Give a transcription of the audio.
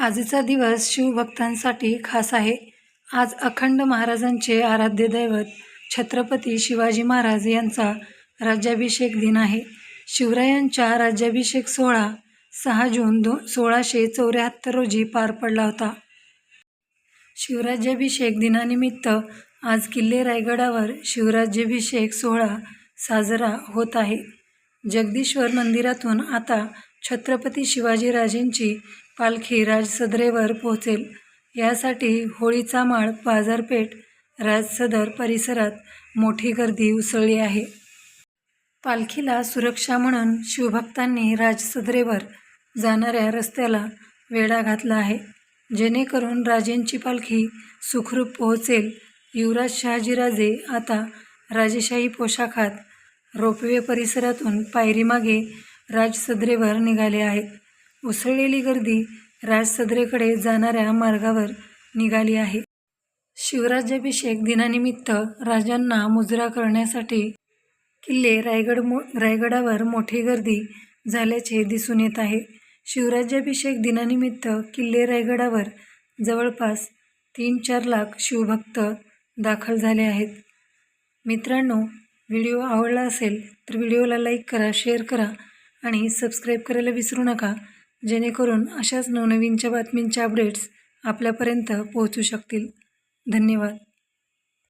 आजचा दिवस शिवभक्तांसाठी खास आहे. आज अखंड महाराजांचे आराध्य दैवत छत्रपती शिवाजी महाराज यांचा राज्याभिषेक दिन आहे. शिवरायांच्या राज्याभिषेक सोहळा सहा जून दो सोळाशे चौऱ्याहत्तर रोजी पार पडला होता. शिवराज्याभिषेक दिनानिमित्त आज किल्ले रायगडावर शिवराज्याभिषेक सोहळा साजरा होत आहे. जगदीश्वर मंदिरातून आता छत्रपती शिवाजीराजेंची पालखी राजसदरेवर पोहोचेल. यासाठी होळीचा माळ बाजारपेठ राजसदर परिसरात मोठी गर्दी उसळली आहे. पालखीला सुरक्षा म्हणून शिवभक्तांनी राजसदरेवर जाणाऱ्या रस्त्याला वेढा घातला आहे. जेणेकरून राजेंची पालखी सुखरूप पोहोचेल. युवराज शहाजीराजे आता राजेशाही पोशाखात रोपवे परिसरातून पायरीमागे राजसदरेवर निघाले आहेत. उसळलेली गर्दी राजसदरेकडे जाणाऱ्या मार्गावर निघाली आहे. शिवराज्याभिषेक दिनानिमित्त राजांना मुजरा करण्यासाठी किल्ले रायगड मो रायगडावर मोठी गर्दी झाल्याचे दिसून येत आहे. शिवराज्याभिषेक दिनानिमित्त किल्ले रायगडावर जवळपास तीन चार लाख शिवभक्त दाखल झाले आहेत. मित्रांनो व्हिडिओ आवडला असेल तर व्हिडिओला लाईक करा शेअर करा आणि सबस्क्राईब करायला विसरू नका. जेणेकरून अशाच नवनवीनच्या बातमींच्या अपडेट्स आपल्यापर्यंत पोहोचू शकतील. धन्यवाद.